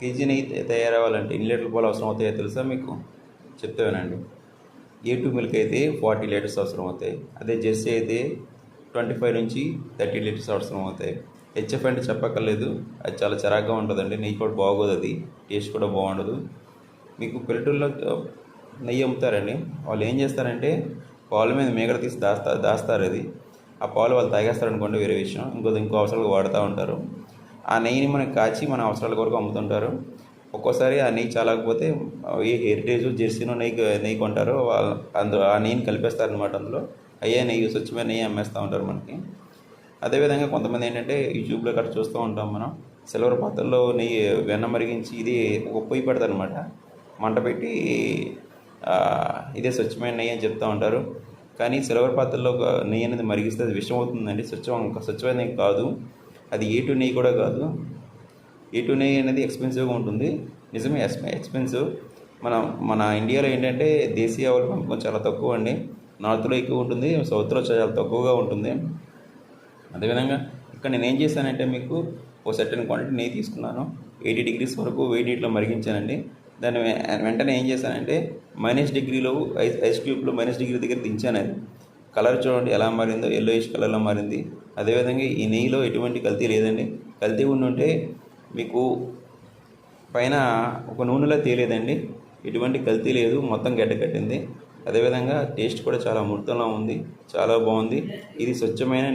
KG నెయ్యి తయారవ్వాలంటే ఎన్ని లీటర్ల పాలు అవసరం అవుతాయో తెలుసా మీకు? చెప్తే వినండి ఏ టూ మిల్క్ అయితే ఫార్టీ లీటర్స్ అవసరం అవుతాయి అదే జెర్సీ అయితే ట్వంటీ ఫైవ్ నుంచి థర్టీ లీటర్స్ అవసరం అవుతాయి హెచ్ఎఫ్ అంటే చెప్పక్కర్లేదు. అది చాలా చిరాగ్గా ఉంటుందండి. నెయ్యి కూడా బాగోదు అది. టేస్ట్ కూడా బాగుండదు. మీకు పల్లెటూరులో నెయ్యి అమ్ముతారండి. వాళ్ళు ఏం చేస్తారంటే పాలు మీద మేకడ తీసి దాస్తా దాస్తారు అది. ఆ పాలు వాళ్ళు తాగేస్తారు అనుకోండి వేరే విషయం. ఇంకో ఇంకో అవసరాలు వాడుతూ ఉంటారు. ఆ నెయ్యిని మనకి కాచి మన అవసరాల కొరకు అమ్ముతుంటారు. ఒక్కోసారి ఆ నెయ్యి చాలకపోతే ఏ హెరిటేజ్ జెర్సీనో నెయ్యి నెయ్యి కొంటారో. వాళ్ళు అందులో ఆ నెయ్యిని కలిపేస్తారనమాట అందులో. అయ్యే నెయ్యి స్వచ్ఛమైన నెయ్యి అమ్మేస్తూ ఉంటారు మనకి. అదేవిధంగా కొంతమంది ఏంటంటే యూట్యూబ్లో కట్ట చూస్తూ ఉంటాం మనం. సిల్వర్ పాత్రలో నెయ్యి వెన్న మరిగించి ఇది ఒక పొయ్యి పెడతారనమాట మంట పెట్టి ఇదే స్వచ్ఛమైన నెయ్యి అని చెప్తూ ఉంటారు. కానీ సిల్వర్ పాత్రలో ఒక నెయ్యి అనేది మరిగిస్తే అది విషం అవుతుందండి స్వచ్ఛం స్వచ్ఛమైన నెయ్యి కాదు. అది ఏ టు నెయ్యి కూడా కాదు. ఏ టు నెయ్యి అనేది ఎక్స్పెన్సివ్గా ఉంటుంది. నిజమే ఎక్స్ ఎక్స్పెన్సివ్ మన మన ఇండియాలో ఏంటంటే దేశీయ ఆవుల పెంపకం చాలా తక్కువ అండి. నార్త్లో ఎక్కువ ఉంటుంది సౌత్లో చాలా తక్కువగా ఉంటుంది. అదేవిధంగా ఇక్కడ నేను ఏం చేశానంటే మీకు ఓ సర్టెన్ క్వాంటిటీ నెయ్యి తీసుకున్నాను. ఎయిటీ డిగ్రీస్ వరకు వేడి నీటిలో మరిగించానండి. దాన్ని వె- వెంటనే ఏం చేశానంటే మైనస్ డిగ్రీలో ఐస్ ఐస్ క్యూబ్లో మైనస్ డిగ్రీ దగ్గర దించాను అది. కలర్ చూడండి ఎలా మారిందో ఎల్లోయిష్ కలర్లో మారింది. అదేవిధంగా ఈ నెయ్యిలో ఎటువంటి కల్తీ లేదండి. కల్తీ ఉండి ఉంటే మీకు పైన ఒక నూనెలో తేలేదండి. ఎటువంటి కల్తీ లేదు మొత్తం గడ్డ కట్టింది. అదేవిధంగా టేస్ట్ కూడా చాలా మృతంలా ఉంది చాలా బాగుంది. ఇది స్వచ్ఛమైన